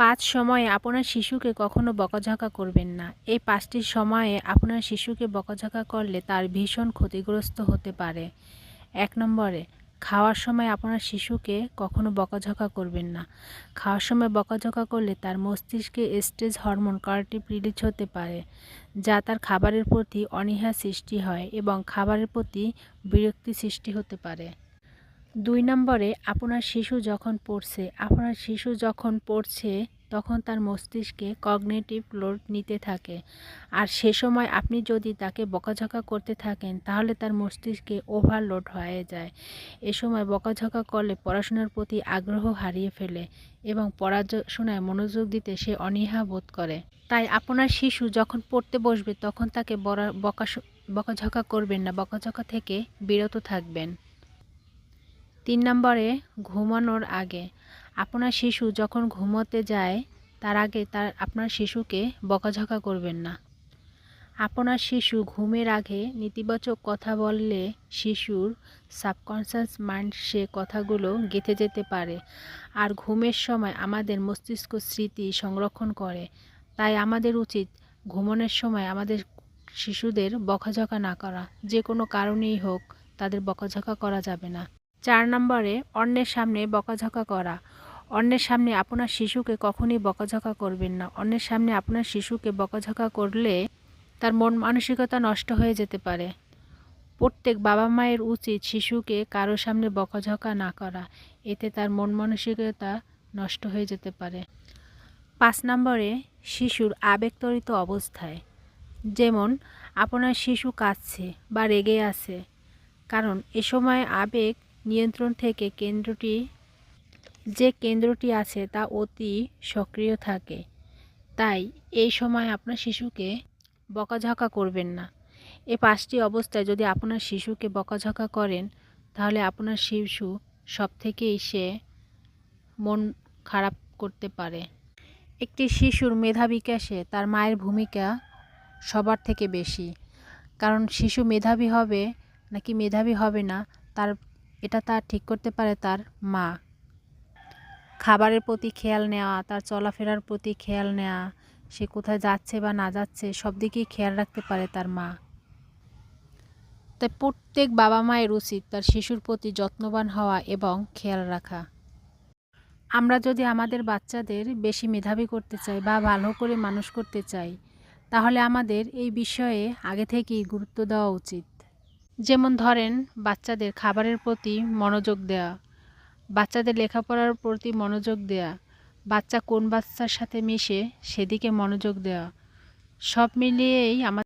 পাঁচ সময়ে আপনার শিশুকে কখনো বকাঝকা করবেন না। এই পাঁচটি সময়ে আপনার শিশুকে বকাঝকা করলে তার ভীষণ ক্ষতিগ্রস্ত হতে পারে। এক নম্বরে, খাওয়ার সময় আপনার শিশুকে কখনো বকাঝকা করবেন না। খাওয়ার সময় বকাঝকা করলে তার মস্তিষ্কে স্ট্রেস হরমোন কার্টিভ রিলিজ হতে পারে, যা তার খাবারের প্রতি অনীহা সৃষ্টি হয় এবং খাবারের প্রতি বিরক্তি সৃষ্টি হতে পারে। দুই নম্বরে, আপনার শিশু যখন পড়ছে, আপনার শিশু যখন পড়ছে, তখন তার মস্তিষ্কে কগনেটিভ লোড নিতে থাকে। আর সে সময় আপনি যদি তাকে বকাঝকা করতে থাকেন, তাহলে তার মস্তিষ্কে ওভারলোড হয়ে যায়। এ সময় বকাঝকা করলে পড়াশোনার প্রতি আগ্রহ হারিয়ে ফেলে এবং পড়াশোনায় মনোযোগ দিতে সে অনীহা বোধ করে। তাই আপনার শিশু যখন পড়তে বসবে, তখন তাকে বকা বকাঝকা করবেন না, বকাঝকা থেকে বিরত থাকবেন। তিন নম্বরে, ঘুমানোর আগে। আপনার শিশু যখন ঘুমোতে যায়, তার আগে তার, আপনার শিশুকে বকাঝকা করবেন না। আপনার শিশু ঘুমের আগে নেতিবাচক কথা বললে শিশুর সাবকনশাস মাইন্ড সে কথাগুলো গেঁথে যেতে পারে। আর ঘুমের সময় আমাদের মস্তিষ্ক স্মৃতি সংরক্ষণ করে। তাই আমাদের উচিত ঘুমানোর সময় আমাদের শিশুদের বকাঝকা না করা। যে কোনো কারণেই হোক তাদের বকাঝকা করা যাবে না। চার নম্বরে, অন্যের সামনে বকাঝকা করা। অন্যের সামনে আপনার শিশুকে কখনই বকাঝকা করবেন না। অন্যের সামনে আপনার শিশুকে বকাঝকা করলে তার মন মানসিকতা নষ্ট হয়ে যেতে পারে। প্রত্যেক বাবা মায়ের উচিত শিশুকে কারও সামনে বকাঝকা না করা। এতে তার মন মানসিকতা নষ্ট হয়ে যেতে পারে। পাঁচ নম্বরে, শিশুর আবেগতরিত অবস্থায়। যেমন, আপনার শিশু কাঁদছে বা রেগে আছে। কারণ, এ সময় আবেগ নিয়ন্ত্রণ থেকে কেন্দ্রটি, যে কেন্দ্রটি আছে তা অতি সক্রিয় থাকে। তাই এই সময় আপনার শিশুকে বকাঝকা করবেন না। এ পাঁচটি অবস্থায় যদি আপনার শিশুকে বকাঝকা করেন, তাহলে আপনার শিশু সব থেকেই সে মন খারাপ করতে পারে। একটি শিশুর মেধা বিকাশে তার মায়ের ভূমিকা সবার থেকে বেশি। কারণ শিশু মেধাবী হবে নাকি মেধাবী হবে না, তার এটা তার ঠিক করতে পারে তার মা। খাবারের প্রতি খেয়াল নেওয়া, তার চলাফেরার প্রতি খেয়াল নেওয়া, সে কোথায় যাচ্ছে বা না যাচ্ছে, সব দিকেই খেয়াল রাখতে পারে তার মা। তাই প্রত্যেক বাবা মায়ের উচিত তার শিশুর প্রতি যত্নবান হওয়া এবং খেয়াল রাখা। আমরা যদি আমাদের বাচ্চাদের বেশি মেধাবী করতে চাই বা ভালো করে মানুষ করতে চাই, তাহলে আমাদের এই বিষয়ে আগে থেকেই গুরুত্ব দেওয়া উচিত। যেমন ধরেন, বাচ্চাদের খাবারের প্রতি মনোযোগ দেওয়া বাচ্চাদের লেখাপড়ার প্রতি মনোযোগ দেওয়া বাচ্চা কোন বাচ্চার সাথে মিশে সেদিকে মনোযোগ দেওয়া সব মিলিয়েই আমার